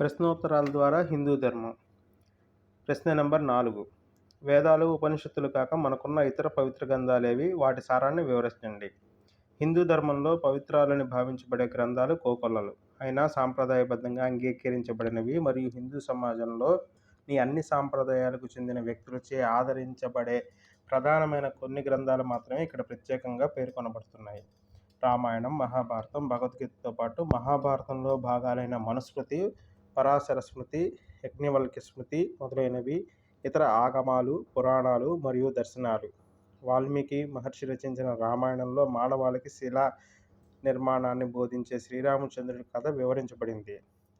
ప్రశ్నోత్తరాల ద్వారా హిందూ ధర్మం. ప్రశ్న నెంబర్ నాలుగు. వేదాలు ఉపనిషత్తులు కాక మనకున్న ఇతర పవిత్ర గ్రంథాలేవి? వాటి సారాన్ని వివరించండి. హిందూ ధర్మంలో పవిత్రాలని భావించబడే గ్రంథాలు కోకొల్లలు. అయినా సాంప్రదాయబద్ధంగా అంగీకరించబడినవి మరియు హిందూ సమాజంలో నీ అన్ని సాంప్రదాయాలకు చెందిన వ్యక్తులచే ఆదరించబడే ప్రధానమైన కొన్ని గ్రంథాలు మాత్రమే ఇక్కడ ప్రత్యేకంగా పేర్కొనబడుతున్నాయి రామాయణం మహాభారతం భగవద్గీతతో పాటు మహాభారతంలో భాగాలైన మనుస్మృతి పరాశర స్మృతి యజ్ఞవల్క్య స్మృతి మొదలైనవి ఇతర ఆగమాలు పురాణాలు మరియు దర్శనాలు. వాల్మీకి మహర్షి రచించిన రామాయణంలో మానవాళికి శిలా నిర్మాణాన్ని బోధించే శ్రీరామచంద్రుడి కథ వివరించబడింది.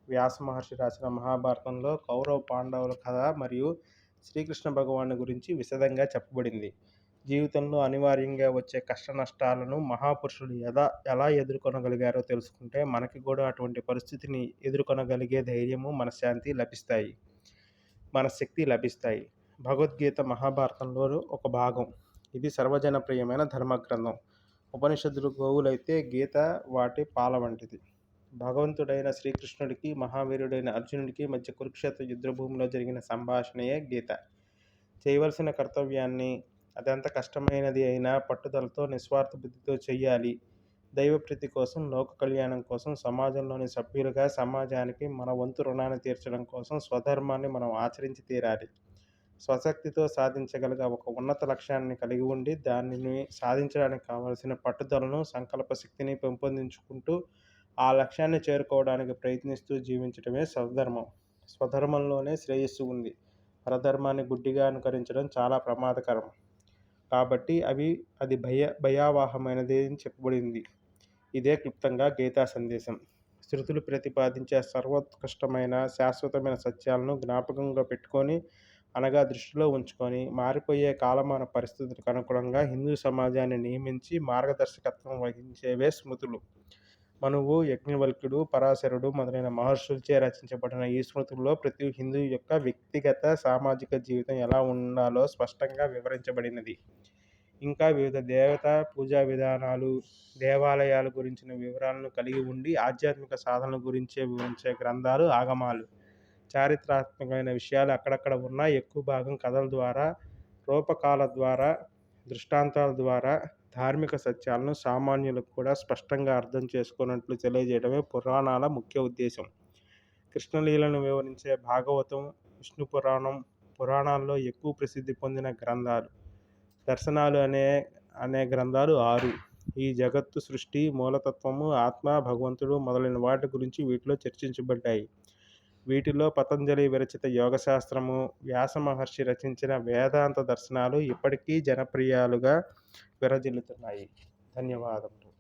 వ్యాస మహర్షి రాసిన మహాభారతంలో కౌరవ పాండవుల కథ మరియు శ్రీకృష్ణ భగవాను గురించి విశదంగా చెప్పబడింది. జీవితంలో అనివార్యంగా వచ్చే కష్ట నష్టాలను మహాపురుషులు ఎలా ఎలా ఎదుర్కొనగలిగారో తెలుసుకుంటే మనకి కూడా అటువంటి పరిస్థితిని ఎదుర్కొనగలిగే ధైర్యము మనశ్శాంతి లభిస్తాయి. మన శక్తి లభిస్తాయి. భగవద్గీత మహాభారతంలో ఒక భాగం. ఇది సర్వజనప్రియమైన ధర్మగ్రంథం. ఉపనిషత్తులు గోవులైతే గీత వాటి పాల వంటిది. భగవంతుడైన శ్రీకృష్ణుడికి మహావీరుడైన అర్జునుడికి మధ్య కురుక్షేత్ర యుద్ధభూమిలో జరిగిన సంభాషణయే గీత. చేయవలసిన కర్తవ్యాన్ని అదెంత కష్టమైనది అయినా పట్టుదలతో నిస్వార్థ బుద్ధితో చెయ్యాలి. దైవప్రీతి కోసం లోక కళ్యాణం కోసం సమాజంలోని సభ్యులుగా సమాజానికి మన వంతు రుణాన్ని తీర్చడం కోసం స్వధర్మాన్ని మనం ఆచరించి తీరాలి. స్వశక్తితో సాధించగలిగ ఒక ఉన్నత లక్ష్యాన్ని కలిగి ఉండి దానిని సాధించడానికి కావలసిన పట్టుదలను సంకల్ప శక్తిని పెంపొందించుకుంటూ ఆ లక్ష్యాన్ని చేరుకోవడానికి ప్రయత్నిస్తూ జీవించడమే స్వధర్మం. స్వధర్మంలోనే శ్రేయస్సు ఉంది. పరధర్మాన్ని గుడ్డిగా అనుకరించడం చాలా ప్రమాదకరం. కాబట్టి అవి అది భయ భయావాహమైనది అని చెప్పబడింది. ఇదే క్లుప్తంగా గీతా సందేశం. శృతులు ప్రతిపాదించే సర్వోత్కృష్టమైన శాశ్వతమైన సత్యాలను జ్ఞాపకంగా పెట్టుకొని అనగా దృష్టిలో ఉంచుకొని మారిపోయే కాలమాన పరిస్థితులకు అనుగుణంగా హిందూ సమాజాన్ని నియమించి మార్గదర్శకత్వం వహించేవే స్మృతులు. మనువు యజ్ఞవల్క్యుడు పరాశరుడు మొదలైన మహర్షులచే రచించబడిన ఈ స్మృతుల్లో ప్రతి హిందూ యొక్క వ్యక్తిగత సామాజిక జీవితం ఎలా ఉండాలో స్పష్టంగా వివరించబడినది. ఇంకా వివిధ దేవత పూజా విధానాలు దేవాలయాల గురించిన వివరాలను కలిగి ఉండి ఆధ్యాత్మిక సాధనల గురించే వివరించే గ్రంథాలు ఆగమాలు. చారిత్రాత్మకమైన విషయాలు అక్కడక్కడ ఉన్నా ఎక్కువ భాగం కథల ద్వారా రూపకాల ద్వారా దృష్టాంతాల ద్వారా ధార్మిక సత్యాలను సామాన్యులకు కూడా స్పష్టంగా అర్థం చేసుకున్నట్లు తెలియజేయడమే పురాణాల ముఖ్య ఉద్దేశం. కృష్ణలీలను వివరించే భాగవతం విష్ణు పురాణం పురాణాల్లో ఎక్కువ ప్రసిద్ధి పొందిన గ్రంథాలు. దర్శనాలు అనే అనే గ్రంథాలు ఆరు. ఈ జగత్తు సృష్టి మూలతత్వము ఆత్మ భగవంతుడు మొదలైన వాటి గురించి వీటిలో చర్చించబడ్డాయి. వీటిలో పతంజలి విరచిత యోగశాస్త్రము వ్యాస మహర్షి రచించిన వేదాంత దర్శనాలు ఇప్పటికీ జనప్రియాలుగా విరజిల్లుతున్నాయి. ధన్యవాదములు.